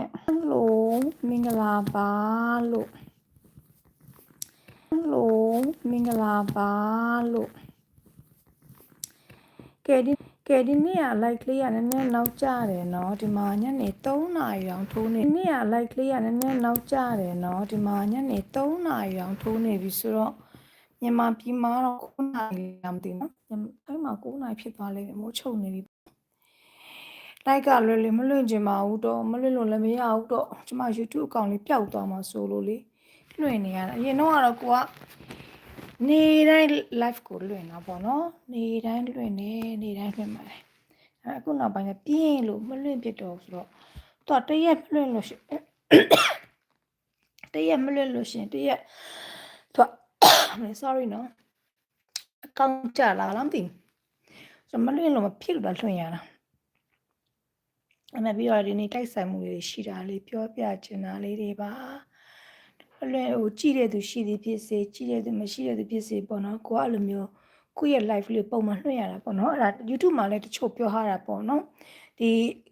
ဟယ်လိုမင်္ဂလာပါလို့ဟယ်လိုမင်္ဂလာပါလို့ကဲဒီကဲဒီနေ့က like ကလေးကနည်းနည်းနောက်ကျတယ်เนาะဒီမှာညနေ3နာရီအောင်ထိုးနေဒီနေ့က like ကလေးကနည်းနည်းနောက်ကျတယ်เนาะဒီမှာညနေ3နာရီအောင်ထိုးနေပြီဆိုတော့မြန်မာပြည်မှာတော့9နာရီလားမသိဘူးเนาะအဲ့မှာ9နာရီဖြစ်သွားလိမ့်မယ်မိုးချုပ်နေပြီ လိုက်ကလွယ်လွယ်မလွင့်ချင်ပါဘူးတော့မလွင့်လို့လည်းမရဘူးတော့ကျမ YouTube အကောင့်လေးပျောက်သွားမှာဆိုလို့လေလွင့်နေရတာအရင်တော့ကတော့ကိုကနေတိုင်း live ကိုလွင့်တာပေါ့နော်နေတိုင်းလွင့်နေနေတိုင်းလွင့်ပါတယ်အဲအခုနောက်ပိုင်းကပြင်းလို့မလွင့်ဖြစ်တော့ဆိုတော့တော့တရက်မလွင့်လို့ရှိတရက်မလွင့်လို့ရှင်တရက်တော့ sorry နော်အကောင့်ကြလာလားမသိဘူးဆိုတော့မလွင့်လို့မဖြစ်လို့လွင့်ရတာ အမေပြီးတော့ဒီနေ့တိုက်ဆိုင်မှုတွေရှိတာလေးပြောပြချင်တာလေးတွေပါအလွယ်ဟိုကြည့်တဲ့သူရှိသည်ဖြစ်စေကြည့်တဲ့သူမရှိတဲ့သူဖြစ်စေပေါ့နော်ကိုကအဲ့လိုမျိုးကိုယ့်ရဲ့ live လေးပုံမှန်လွှင့်ရတာပေါ့နော်အဲ့ဒါ YouTube မှာလည်းတချို့ပြောထားတာပေါ့နော်ဒီ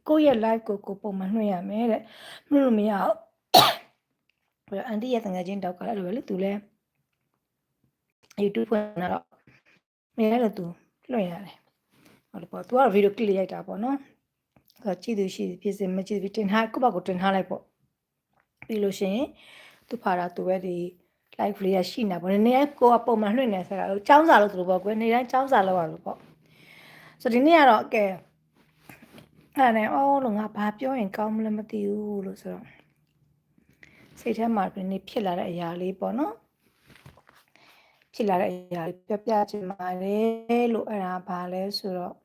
ကိုယ့်ရဲ့ live ကိုကိုပုံမှန်လွှင့်ရမယ်တဲ့မလို့မရအောင်ဘယ်အန်တီရဲ့တငယ်ချင်းတောက်ကလည်းအဲ့လိုပဲလေသူလည်း YouTube ဖွင့်လာတော့မရလို့သူလွှင့်ရတယ်ဟုတ်တယ်ပေါ့သူကတော့ဗီဒီယိုကလစ်ရိုက်တာပေါ့နော် ဆိုတော့ကြည့်သူရှိသည်ဖြစ်စေမကြည့်ဘူးတင်ထားကိုယ့်ဘက်ကိုတင်ထားလိုက်ပေါ့ပြီးလို့ရှိရင်သူဖာတာသူပဲဒီ live လေးရရှိနေပေါ့နေတိုင်းကိုကပုံမှန်လွှင့်နေဆိုတာကိုចောင်းစာလို့ဆိုလို့ပေါ့ကွယ်နေတိုင်းចောင်းစာလောက်ရလို့ပေါ့ဆိုတော့ဒီနေ့ကတော့ကဲအဲ့ဒါနဲ့အော်လို့ငါဘာပြောရင်ကောင်းမလဲမသိဘူးလို့ဆိုတော့စိတ်ထဲမှာဒီနေ့ဖြစ်လာတဲ့အရာလေးပေါ့နော်ဖြစ်လာတဲ့အရာလေးပြပြချင်ပါတယ်လို့အဲ့ဒါဘာလဲဆိုတော့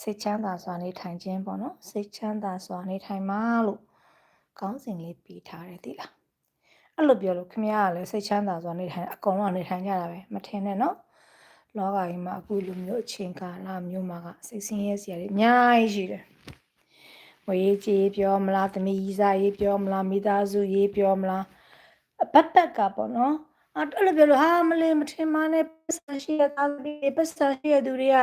စိတ်ချမ်းသာစွာနေထိုင်ခြင်းပေါ့နော်စိတ်ချမ်းသာစွာနေထိုင်ပါလို့ကောင်းစဉ်လေးပြီးထားတယ်သိလားအဲ့လိုပြောလို့ခင်ဗျားကလည်းစိတ်ချမ်းသာစွာနေထိုင်အကုန်လုံးနေထိုင်ကြတာပဲမထင်နဲ့နော်လောကကြီးမှာအခုလိုမျိုးအချိန်ကာလမျိုးမှာကစိတ်ဆင်းရဲစရာတွေအများကြီးရှိတယ်ဝေးကြီးပြောမလားသမီးကြီးစားရေးပြောမလားမိသားစုရေးပြောမလားအပတ်တက်ကပေါ့နော်အဲ့လိုပြောလို့ဟာမလေးမထင်မနဲ့ပတ်စံရှိရသားတွေပတ်စံရှိရသူတွေက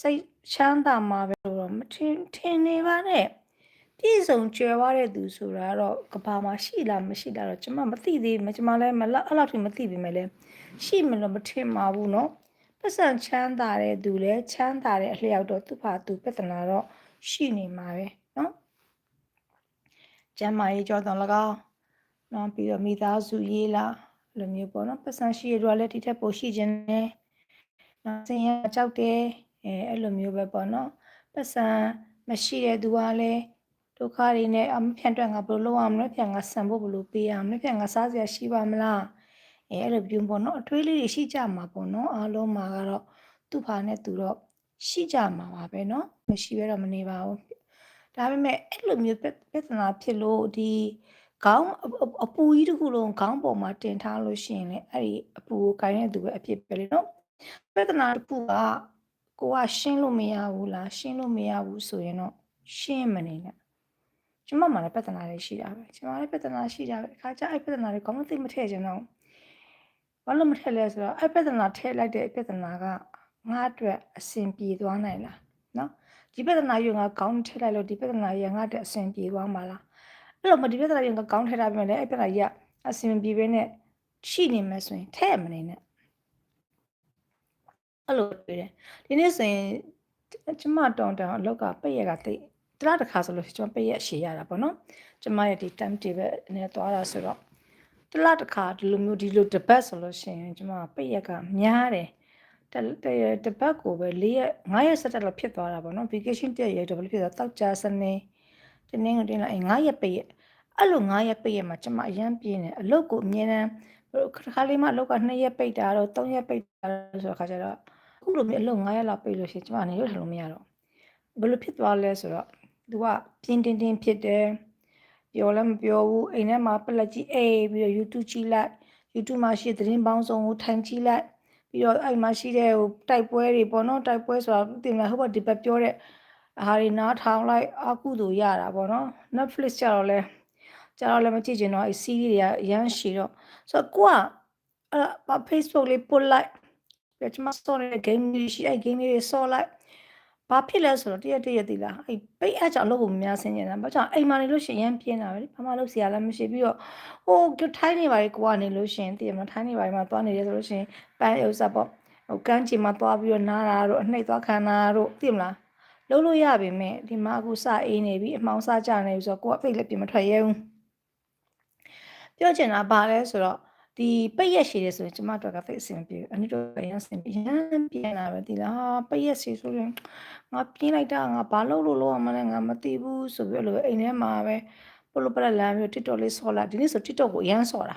စိတ်ချမ်းသာမှာပဲတော့မထင်ထင်နေပါနဲ့ပြည့်စုံကြွယ်ဝတဲ့သူဆိုတာတော့ကဘာမှာရှိလားမရှိလားတော့ကျွန်မမသိသေးဘူးကျွန်မလည်းမလောက်အဲ့လောက်ထိမသိပေမဲ့လည်းရှိမလို့မထင်ပါဘူးနော်ပတ်စံချမ်းသာတဲ့သူလည်းချမ်းသာတဲ့အလျောက်တော့သူ့ဘာသူပြဿနာတော့ရှိနေမှာပဲနော်ကျမ်းမာရေးကြောတော့၎င်းနော်ပြီးတော့မိသားစုရေးလားလိုမျိုးပေါ့နော်ပတ်စံရှိရတော့လည်းဒီထက်ပိုရှိခြင်းနဲ့နော်ဆင်းရဲကြောက်တယ် အဲအဲ့လိုမျိုးပဲပေါ့နော်ပတ်စံမရှိတဲ့သူကလည်းဒုက္ခတွေနဲ့အမဖြန့်တွက်ငါဘယ်လိုလုပ်အောင်လဲဖြန့်ငါဆံဖို့ဘယ်လိုပေးအောင်လဲဖြန့်ငါစားစရာရှိပါမလားအဲအဲ့လိုပြုံးပေါ့နော်အထွေးလေးတွေရှိကြမှာပေါ့နော်အားလုံးမှာကတော့သူ့ဖာနဲ့သူတော့ရှိကြမှာပါပဲနော်မရှိဘဲတော့မနေပါဘူးဒါပေမဲ့အဲ့လိုမျိုးပြဿနာဖြစ်လို့ဒီခေါင်းအပူကြီးတစ်ခုလုံးခေါင်းပေါ်မှာတင်ထားလို့ရှိရင်လေအဲ့ဒီအပူကိုကိုင်းတဲ့သူပဲအဖြစ်ပဲလေနော်ပြဿနာတစ်ခုက ကိုကရှင်းလို့မရဘူးလားရှင်းလို့မရဘူးဆိုရင်တော့ရှင်းမနေနဲ့ကျမမှလည်းပြဿနာတွေရှိတာပဲကျမလည်းပြဿနာရှိတာပဲအခါကျအဲ့ပြဿနာတွေကောင်းမသိမထည့်ချင်တော့ဘာလို့မထည့်လဲဆိုတော့အဲ့ပြဿနာထည့်လိုက်တဲ့ပြဿနာကငါအတွက်အဆင်ပြေသွားနိုင်လားနော်ဒီပြဿနာယူငါကောင်းထည့်လိုက်လို့ဒီပြဿနာရငါအတွက်အဆင်ပြေသွားမှာလားအဲ့လိုမဒီပြဿနာယူငါကောင်းထည့်ထားပြီလေအဲ့ပြဿနာကြီးကအဆင်ပြေပဲနဲ့ရှိနေမယ်ဆိုရင်ထည့်မနေနဲ့ အဲ့လိုတွေ့တယ်ဒီနေ့ဆိုရင်ကျမတောင်တောင်အလောက်ကပိတ်ရကတိတ်တလားတစ်ခါဆိုလို့ကျမပိတ်ရရှည်ရတာပေါ့နော်ကျမရဲ့ဒီ time table နဲ့သွားတာဆိုတော့တလားတစ်ခါဒီလိုမျိုးဒီလိုတပတ်ဆိုလို့ရှိရင်ကျမပိတ်ရကများတယ်တတပတ်ကိုပဲ၄ရက်၅ရက်ဆက်တက်လို့ဖြစ်သွားတာပေါ့နော် vacation တက်ရတော့ဘယ်လိုဖြစ်သွားတောက်ကြစနေတင်းနေတင်းလာ၅ရက်ပိတ်ရအဲ့လို၅ရက်ပိတ်ရမှာကျမအရန်ပြင်းတယ်အလုပ်ကိုအမြဲတမ်းခါလေးမှအလုပ်က2ရက်ပိတ်တာတော့3ရက်ပိတ်တာဆိုတော့ခါကျတော့ အခုလိုမျိုးအလုပ်9ရက်လောက်ပိတ်လို့ရှိရင်ကျမနေရွထိုင်လို့မရတော့ဘယ်လိုဖြစ်သွားလဲဆိုတော့ तू ကပြင်းတင်းတင်းဖြစ်တယ်ပြောလည်းမပြောဘူးအိမ်ထဲမှာပလက်ကြီးအေးပြီးတော့ YouTube ကြည့်လိုက် YouTube မှာရှိသတင်းပေါင်းစုံကိုထိုင်ကြည့်လိုက်ပြီးတော့အဲ့မှာရှိတဲ့ဟိုတိုက်ပွဲတွေပေါ့နော်တိုက်ပွဲဆိုတာတင်လာဟိုဘဒီဘက်ပြောတဲ့အားတွေနားထောင်လိုက်အကုသို့ရတာပေါ့နော် Netflix ကြတော့လဲကြတော့လည်းမကြည့်ချင်တော့အဲ့ series တွေကရမ်းရှည်တော့ဆိုတော့ကိုကအဲ့ Facebook လေးပုတ်လိုက် ပြကျမစော်နေတဲ့ game တွေရှိအဲ့ game တွေဆော်လိုက်ဘာဖြစ်လဲဆိုတော့တရက်တရက်တည်လားအဲ့ပိတ်အပ်ကြောင့်အလုပ်ကိုမများဆင်းနေတာဘာကြောင့်အိမ်မှာနေလို့ရှိရင်ရမ်းပြင်းတာပဲလေဘာမှလုပ်စရာလည်းမရှိပြီးတော့ဟိုကထိုင်းနေပါလေကိုကနေလို့ရှိရင်တည်မလားထိုင်းနေပါလေမှာသွားနေတယ်ဆိုလို့ရှိရင်ပန်းဥစားပေါ့ဟိုကန်းချီမှာသွားပြီးတော့နားတာတို့အနှိပ်သွားခံတာတို့တည်မလားလုံးလို့ရပါမယ်ဒီမှာအခုစအေးနေပြီအမှောင်စကြနေပြီဆိုတော့ကိုကပိတ်လည်းပြင်မထွက်ရဲဘူးပြောချင်တာဘာလဲဆိုတော့ ဒီပိတ်ရက်ရှည်တယ်ဆိုရင်ကျမတို့ကသိအဆင်ပြေအနည်းတော့ရမ်းဆင်ပြေရမ်းပြင်းလာပဲဒီလားဟာပိတ်ရက်ရှည်ဆိုရင်ငါပြင်းလိုက်တာငါဘာလုပ်လို့လုပ်ရမလဲငါမသိဘူးဆိုပြီးအဲ့လိုအိမ်ထဲမှာပဲပလိုပလက်လမ်းပြီး TikTok လေးဆော်လာဒီနေ့ဆို TikTok ကိုအရမ်းဆော်တာ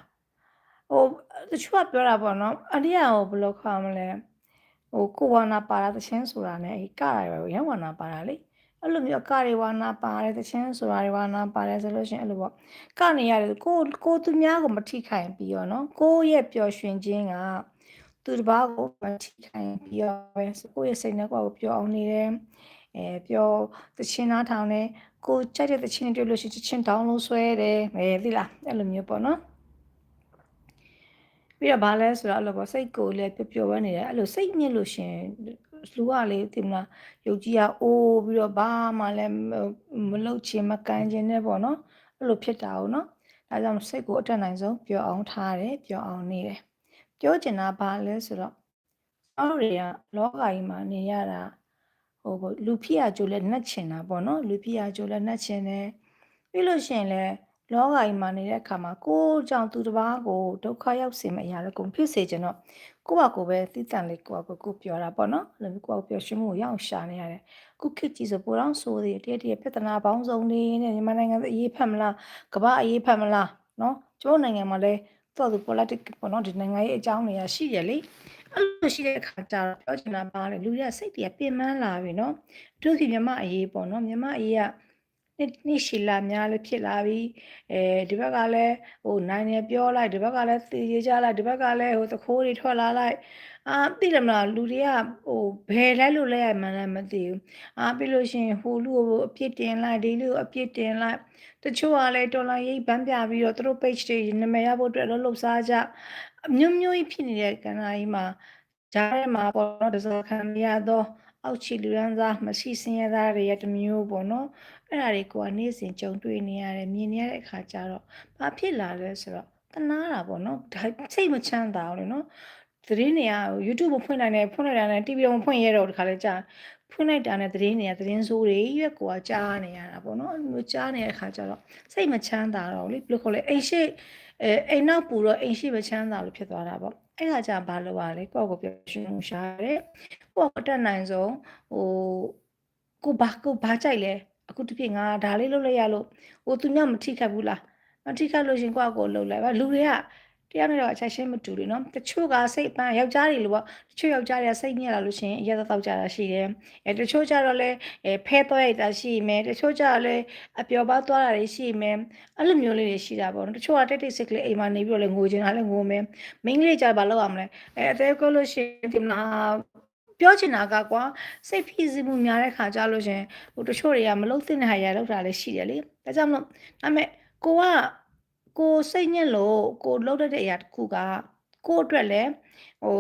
ဟိုတချို့ကပြောတာပေါ့နော်အရိယာကိုဘယ်လိုခေါ်မလဲဟိုကိုဝါနာပါတာသချင်းဆိုတာနဲ့အဲ့ကရရွယ်ရန်ဝါနာပါတာလေ အဲ့လိုမျိုးကရဝါနာပါတယ်သချင်းဆိုတာတွေဝါနာပါတယ်ဆိုလို့ရှိရင်အဲ့လိုပေါ့ကနေရတယ်ကိုကိုသူများကိုမထိခိုင်ပြီးတော့နော်ကိုရဲ့ပျော်ရွှင်ခြင်းကသူတစ်ပါးကိုမထိခိုင်ပြီးတော့ပဲကိုရဲ့စိတ်နဲ့ကိုယ်ကိုပျော်အောင်နေတယ်အဲပျော်သချင်းနားထောင်တယ်ကိုကြိုက်တဲ့သချင်းတွေတွေ့လို့ရှိရင်သချင်းတောင်းလို့ဆွဲတယ်အဲသိလားအဲ့လိုမျိုးပေါ့နော်ပြီးတော့ဗာလဲဆိုတော့အဲ့လိုပေါ့စိတ်ကိုလည်းပျော်ပျော်ပဲနေတယ်အဲ့လိုစိတ်ညစ်လို့ရှင် လူကလေဒီမလားယုတ်ကြီးကအိုးပြီးတော့ဘာမှလည်းမလုပ်ချင်မကန်ချင်နဲ့ပေါ့နော်အဲ့လိုဖြစ်တာ哦နော်ဒါကြောင့်စိတ်ကိုအတက်နိုင်ဆုံးပျော်အောင်ထားတယ်ပျော်အောင်နေတယ်ပြောချင်တာဘာလဲဆိုတော့အော်တွေကလောကကြီးမှာနေရတာဟိုပေါ့လူဖြစ်ရကြိုလဲနှက်ချင်တာပေါ့နော်လူဖြစ်ရကြိုလဲနှက်ချင်တယ်ပြီးလို့ရှိရင်လည်း လောကကြီးမှာနေတဲ့အခါမှာကိုယ်ကြောင့်သူတစ်ပါးကိုဒုက္ခရောက်စေမယ့်အရာလည်းကုန်ဖြစ်စေခြင်းတော့ကိုယ့်ဘာကိုယ်ပဲသိတန်လေးကိုယ့်ဘာကိုယ်ကိုပြောတာပေါ့နော်အဲ့လိုမျိုးကိုယ့်ဘာကိုယ်ပြောရှင်းမှုကိုရအောင်ရှာနေရတယ်ခုခေတ်ကြီးဆိုပိုတော့ဆိုသေးတယ်တရတရပြဿနာပေါင်းစုံနေနဲ့မြန်မာနိုင်ငံအရေးဖက်မလားကမ္ဘာအရေးဖက်မလားနော်ကျိုးနိုင်ငံမှာလည်းတော်သူ politics ပေါ့နော်ဒီနိုင်ငံရေးအကြောင်းတွေကရှိရလေအဲ့လိုရှိတဲ့အခါကျတော့ပြောချင်တာပါလေလူတွေကစိတ်တွေကပြင်ပန်းလာပြီနော်အထူးသဖြင့်မြန်မာအရေးပေါ့နော်မြန်မာအရေးက နှစ်နှစ်ရှည်လာများလည်းဖြစ်လာပြီအဲဒီဘက်ကလည်းဟိုနိုင်နေပြောလိုက်ဒီဘက်ကလည်းသေကြလိုက်ဒီဘက်ကလည်းဟိုသခိုးတွေထွက်လာလိုက်အာသိတယ်မလားလူတွေကဟိုဘယ်လဲလို့လဲရမှန်းလည်းမသိဘူးအာပြီးလို့ရှိရင်ဟိုလူကိုအပြစ်တင်လိုက်ဒီလူကိုအပြစ်တင်လိုက်တချို့ကလည်းတော်လိုင်းရိပ်ပန်းပြပြီးတော့သူတို့ page တွေနာမည်ရဖို့အတွက်လှုပ်ရှားကြအမျိုးမျိုးကြီးဖြစ်နေတဲ့ကဏ္ဍကြီးမှာဂျားထဲမှာပေါ့နော်တစားခံရတော့အောက်ချီလူရန်သားမရှိစင်းရသားတွေရဲ့တမျိုးပေါ့နော် အဲ့ဒါတွေကိုကနေ့စဉ်ကြုံတွေ့နေရတယ်မြင်နေရတဲ့အခါကျတော့ဘာဖြစ်လာလဲဆိုတော့တနာတာပေါ့နော်ဒါစိတ်မချမ်းသာဘူးလေနော်သတင်းတွေက YouTube ကိုဖွင့်လိုက်တယ်ဖွင့်လိုက်တာနဲ့ TV ကိုဖွင့်ရတော့တခါလဲကြာဖွင့်လိုက်တာနဲ့သတင်းတွေကသတင်းဆိုးတွေရွက်ကိုကကြားနေရတာပေါ့နော်အဲ့လိုကြားနေတဲ့အခါကျတော့စိတ်မချမ်းသာတော့လေဘယ်လိုခေါ်လဲအိမ်ရှိအဲအိမ်နောက်ပူတော့အိမ်ရှိမချမ်းသာလို့ဖြစ်သွားတာပေါ့အဲ့ခါကျဘာလုပ်ရလဲကိုယ့်ကိုပြောရှင်မှုရှာတယ်ကိုယ့်အတက်နိုင်ဆုံးဟိုကိုဘာကိုဘာကြိုက်လဲ အခုတပြည့်ငါဒါလေးလုပ်လိုက်ရလို့ဟိုသူများမထိခတ်ဘူးလားမထိခတ်လို့ရှင်ကိုယ့်ကိုလှုပ်လိုက်ပါလူတွေကတရားနဲ့တော့အချက်ချင်းမတူဘူးနော်တချို့ကစိတ်ပန်းယောက်ျားတွေလို့ပေါ့တချို့ယောက်ျားတွေကစိတ်ညစ်လာလို့ရှိရင်အရက်သောက်ကြတာရှိတယ်အဲတချို့ကြတော့လဲအဲဖဲသွားရတာရှိမယ်တချို့ကြတော့လဲအပျော်ပါသွားတာတွေရှိမယ်အဲ့လိုမျိုးလေးတွေရှိတာပေါ့နော်တချို့ကတိတ်တိတ်စိတ်ကလေးအိမ်မှာနေပြီးတော့လဲငိုချင်တာလဲငိုမယ်မိန်းကလေးကြဘာလုပ်ရမလဲအဲအသေးကိုလို့ရှိရင်ဒီမှာ ပြောချင်တာကကွာစိတ်ဖိစီးမှုများတဲ့ခါကြလို့ရှင်ဟိုတချို့တွေကမလုံသင့်တဲ့ဟာရလောက်တာလည်းရှိတယ်လေဒါကြောင့်မလို့ဒါပေမဲ့ကိုကကိုစိတ်ညစ်လို့ကိုလှုပ်တတ်တဲ့အရာတစ်ခုကကိုအတွက်လည်းဟို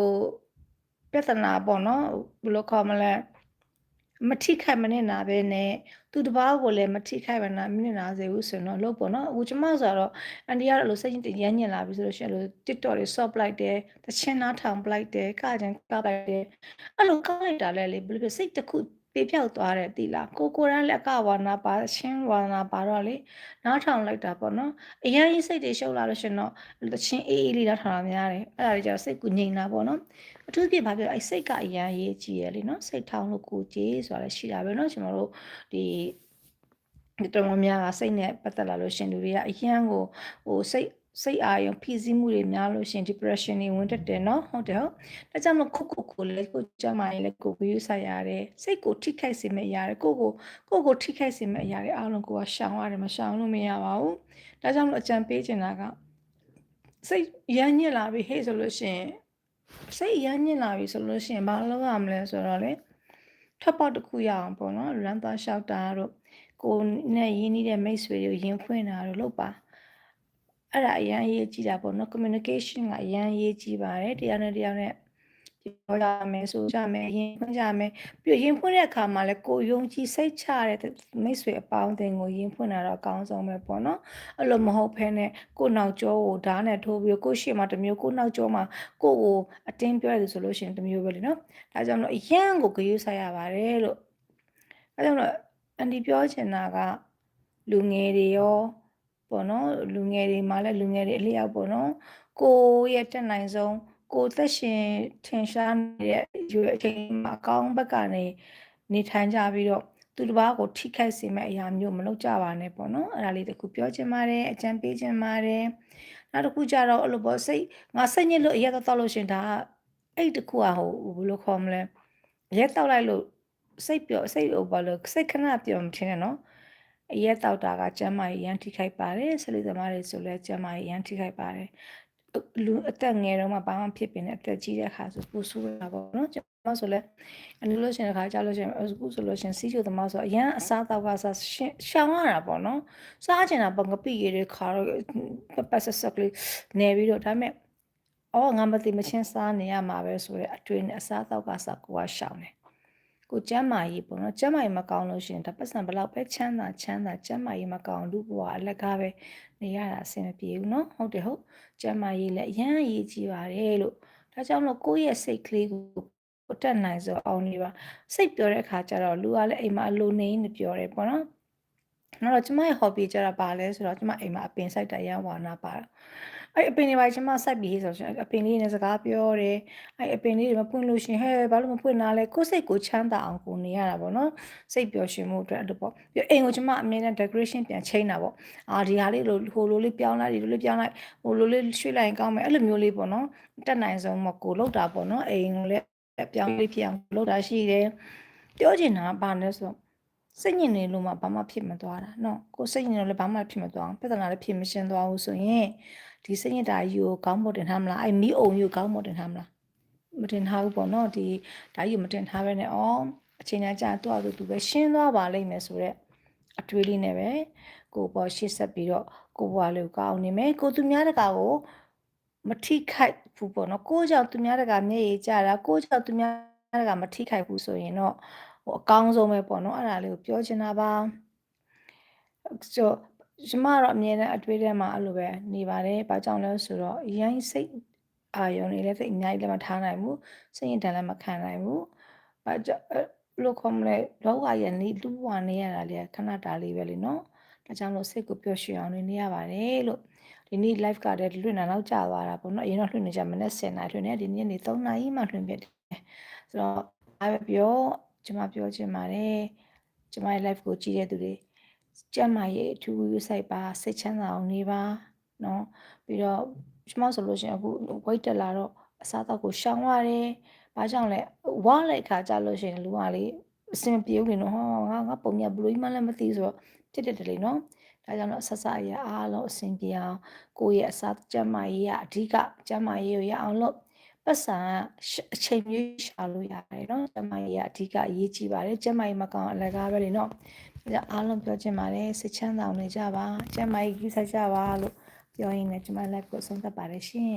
ပြဿနာပေါ့နော်ဘယ်လိုခေါ်မလဲမထိခိုက်မနေနာပဲနဲ့ သူတပားကိုလည်းမထိခိုက်မနာမနေနာစေဘူးဆိုတော့လို့ပေါ့နော်အခုကျမဆိုတော့အန်တီကတော့လို့စိတ်ညစ်ရမ်းညင်လာပြီဆိုလို့ရှိရင်လို့ TikTok တွေ shop လိုက်တယ်တချင်းနားထောင်ပလိုက်တယ်ကကြံကလိုက်တယ်အဲ့လိုကလိုက်တာလည်းလေဘယ်လိုစိတ်တစ်ခု ပေပြောက်သွားတယ်တိလားကိုကိုရန်လက်ကဝါနာပါချင်းဝါနာပါတော့လေနားထောင်လိုက်တာပေါ့နော်အရင်ကြီးစိတ်တွေရှုပ်လာလို့ရှင်တော့တချင်းအေးအေးလေးနားထောင်တာများတယ်အဲ့ဒါတွေကျတော့စိတ်ကူငြိမ်တာပေါ့နော်အထူးဖြင့်ဘာပြောအဲ့စိတ်ကအရင်ရေးကြည့်ရလေနော်စိတ်ထောင်လို့ကိုကြည်ဆိုတာလည်းရှိတာပဲနော်ကျွန်တော်တို့ဒီတော်တော်များကစိတ်နဲ့ပတ်သက်လာလို့ရှင်လူတွေကအရင်ကိုဟိုစိတ် စိတ်အာရုံဖိစီးမှုတွေများလို့ရှင် depression တွေဝင်တက်တယ်နော်ဟုတ်တယ်ဟုတ်ဒါကြောင့်မခုခုကိုလည်းကိုကြမ်းမာရင်လည်းကိုကိုယူဆိုင်ရတယ်စိတ်ကိုထိခိုက်စေမယ့်အရာတွေကိုကိုကိုကိုထိခိုက်စေမယ့်အရာတွေအားလုံးကိုကရှောင်ရတယ်မရှောင်လို့မရပါဘူးဒါကြောင့်မလို့အကြံပေးချင်တာကစိတ်ရမ်းညစ်လာပြီဟဲ့ဆိုလို့ရှင်စိတ်ရမ်းညစ်လာပြီဆိုလို့ရှင်ဘာလုပ်ရမလဲဆိုတော့လေထပ်ပေါက်တစ်ခုရအောင်ပေါ့နော်ရန်သားလျှောက်တာတို့ကိုနဲ့ရင်းနှီးတဲ့မိတ်ဆွေတွေရင်ဖွင့်တာတို့လုပ်ပါ အဲ့ဒါအရန်ရေးကြည့်တာပေါ့နော် communication ကအရန်ရေးကြည့်ပါတယ်တရားနဲ့တရားနဲ့ပပြောကြမယ်ဆိုကြမယ်ရင်ဖွင့်ကြမယ်ပြီးရင်ဖွင့်တဲ့အခါမှာလည်းကိုယုံကြည်စိတ်ချတဲ့မိတ်ဆွေအပေါင်းအသင်းကိုရင်ဖွင့်တာတော့အကောင်းဆုံးပဲပေါ့နော်အဲ့လိုမဟုတ်ဘဲနဲ့ကိုနောက်ကျောကိုဓာတ်နဲ့ထိုးပြီးကိုရှေ့မှာတစ်မျိုးကိုနောက်ကျောမှာကိုကိုအတင်းပြောရတယ်ဆိုလို့ရှိရင်တစ်မျိုးပဲလေနော်ဒါကြောင့်မလို့အရန်ကိုဂရုစိုက်ရပါတယ်လို့ဒါကြောင့်မလို့အန်ဒီပြောချင်တာကလူငယ်တွေရော ပေါ့နော်လူငယ်တွေမှာလည်းလူငယ်တွေအလျောက်ပေါ့နော်ကိုရဲ့တက်နိုင်ဆုံးကိုသက်ရှင်ထင်ရှားနေတဲ့ရွေအချိန်မှာအကောင်းဘက်ကနေနေထိုင်ကြပြီးတော့သူတစ်ပါးကိုထိခိုက်စေမဲ့အရာမျိုးမလုပ်ကြပါနဲ့ပေါ့နော်အဲ့ဒါလေးတခုပြောချင်ပါတယ်အကြံပေးချင်ပါတယ်နောက်တစ်ခုကြတော့အဲ့လိုပေါ့စိတ်ငါစိတ်ညစ်လို့အရက်တော့တောက်လို့ရှင်ဒါအဲ့တခုอ่ะဟိုဘယ်လိုခေါ်မလဲအရက်တောက်လိုက်လို့စိတ်ပျော်စိတ်ဟိုဘာလို့စိတ်ခဏပျော်မထင်နဲ့နော် အရက်တောက်တာကကျမ်းမာရေးရန်ထိခိုက်ပါတယ်ဆလီသမားတွေဆိုလဲကျမ်းမာရေးရန်ထိခိုက်ပါတယ်လူအသက်ငယ်တော့မှဘာမှဖြစ်ပင်တဲ့အသက်ကြီးတဲ့အခါဆိုပူဆိုးတာပေါ့နော်ကျွန်မဆိုလဲအနည်းလို့ရှင်တစ်ခါကြောက်လို့ရှင်အခုဆိုလို့ရှင်စီးချိုသမားဆိုအရန်အစားတောက်ကစားရှောင်းရတာပေါ့နော်စားချင်တာပေါ့ငပိရည်တွေခါတော့ပပဆက်ဆက်ကလေးနေပြီးတော့ဒါပေမဲ့အော်ငါမသိမချင်းစားနေရမှာပဲဆိုရအတွေ့နဲ့အစားတောက်ကစားကိုကရှောင်းတယ် ကိုကျမ်းမာရေးပေါ့နော်ကျမ်းမာရေးမကောင်းလို့ရှိရင်ဒါပတ်စံဘလောက်ပဲချမ်းသာချမ်းသာကျမ်းမာရေးမကောင်းလူဘဝအလကားပဲနေရတာအဆင်မပြေဘူးနော်ဟုတ်တယ်ဟုတ်ကျမ်းမာရေးလည်းအရန်အရေးကြီးပါတယ်လို့ဒါကြောင့်မလို့ကိုယ့်ရဲ့စိတ်ကလေးကိုကိုတက်နိုင်ဆိုအောင်နေပါစိတ်ပြောတဲ့အခါကျတော့လူကလည်းအိမ်မှာအလိုနေနေပြောတယ်ပေါ့နော် နောက်တော့ကျမရဲ့ hobby ကျတော့ပါလဲဆိုတော့ကျမအိမ်မှာအပင်စိုက်တာရန်ဝါနာပါတော့အဲ့အပင်တွေပါကျမစိုက်ပြီးဆိုရှင်အပင်လေးနဲ့စကားပြောတယ်အဲ့အပင်လေးတွေမပွင့်လို့ရှင်ဟဲ့ဘာလို့မပွင့်တာလဲကိုယ်စိတ်ကိုချမ်းသာအောင်ကိုနေရတာပေါ့နော်စိတ်ပျော်ရွှင်မှုအတွက်အဲ့လိုပေါ့ပြီးအိမ်ကိုကျမအမြဲတမ်း decoration ပြန်ချိန်တာပေါ့အာဒီဟာလေးလိုဟိုလိုလေးပြောင်းလိုက်ဒီလိုလေးပြောင်းလိုက်ဟိုလိုလေးရွှေ့လိုက်ရင်ကောင်းမယ်အဲ့လိုမျိုးလေးပေါ့နော်တက်နိုင်ဆုံးမကိုလောက်တာပေါ့နော်အိမ်ကိုလည်းပြောင်းလေးဖြစ်အောင်လောက်တာရှိတယ်ပြောချင်တာဘာလဲဆိုတော့ စိတ်ညစ်နေလို့မှဘာမှဖြစ်မသွားတာနော်ကိုစိတ်ညစ်လို့လည်းဘာမှဖြစ်မသွားအောင်ပြဿနာလည်းဖြစ်မရှင်းသွားဘူးဆိုရင်ဒီစိတ်ညစ်တာကြီးကိုကောင်းမွန်တင်ထားမလားအဲ့မီးအုံကြီးကိုကောင်းမွန်တင်ထားမလားမတင်ထားဘူးပေါ့နော်ဒီဒါကြီးကိုမတင်ထားပဲနဲ့အော်အချိန်ကြာကြာသူ့အတူသူပဲရှင်းသွားပါလိမ့်မယ်ဆိုတော့အတွေးလေးနဲ့ပဲကိုပေါ်ရှေ့ဆက်ပြီးတော့ကိုဘွားလေးကိုကောင်းနေမယ်ကိုသူများတကာကိုမထိခိုက်ဘူးပေါ့နော်ကိုကြောင့်သူများတကာမျက်ရည်ကျတာကိုကြောင့်သူများတကာမထိခိုက်ဘူးဆိုရင်တော့ ဟိုအကောင်းဆုံးပဲပေါ့နော်အဲ့ဒါလေးကိုပြောချင်တာပါဆိုကျမတော့အမြဲတမ်းအတွေ့အထဲမှာအဲ့လိုပဲနေပါတယ်။ဘာကြောင့်လဲဆိုတော့ရိုင်းစိတ်အာယုံတွေလည်းသိအများကြီးလည်းမထားနိုင်ဘူး။စိတ်ရင်တန်လည်းမခံနိုင်ဘူး။ဘာကြောင့်လို့ခေါ်မလဲလောကရဲ့နေလူဘဝနေရတာလေခဏတာလေးပဲလေနော်။ဒါကြောင့်လို့စိတ်ကိုပျော်ရွှင်အောင်နေရပါတယ်လို့ဒီနေ့ live ကတည်းကလွှင့်တာတော့ကြာသွားတာပေါ့နော်အရင်တော့လွှင့်နေကြမနေ့10နာရီလွှင့်နေဒီနေ့နေ3နာရီမှလွှင့်ပြတယ်ဆိုတော့အားပဲ ပြောကျမပြောချင်ပါတယ်ကျမရဲ့ live ကိုကြည့်တဲ့သူတွေကျမ်းမာရေးအထူးယူဆိုင်ပါစိတ်ချမ်းသာအောင်နေပါเนาะပြီးတော့ကျမဆိုလို့ရှိရင်အခု weight တက်လာတော့အစားအသောက်ကိုရှောင်ရတယ်။ဘာကြောင့်လဲဝါလိုက်ခါကြလို့ရှိရင်လူကလေအစင်ပြေဦးနေနော်ဟောငါငါပုံမြဘလို့မှလည်းမသိဆိုတော့ဖြစ်တယ်တယ်လေနော်။ဒါကြောင့်တော့ဆက်ဆက်ရအားလုံးအစင်ပြေအောင်ကိုယ့်ရဲ့အစားကျန်းမာရေးကအဓိကကျန်းမာရေးကိုရအောင်လို့ ပတ်စံအချိန်မျိုးရှာလို့ရတယ်နော်ကျမကြီးကအဓိကအရေးကြီးပါတယ်ကျမကြီးမကောင်းအလကားပဲလေနော်ဒါကြောင့်အားလုံးပြောချင်ပါတယ်စိတ်ချမ်းသာနေကြပါကျမကြီးယူဆကြပါလို့ပြောရင်းနဲ့ကျမ live ကိုဆုံးသက်ပါတယ်ရှင်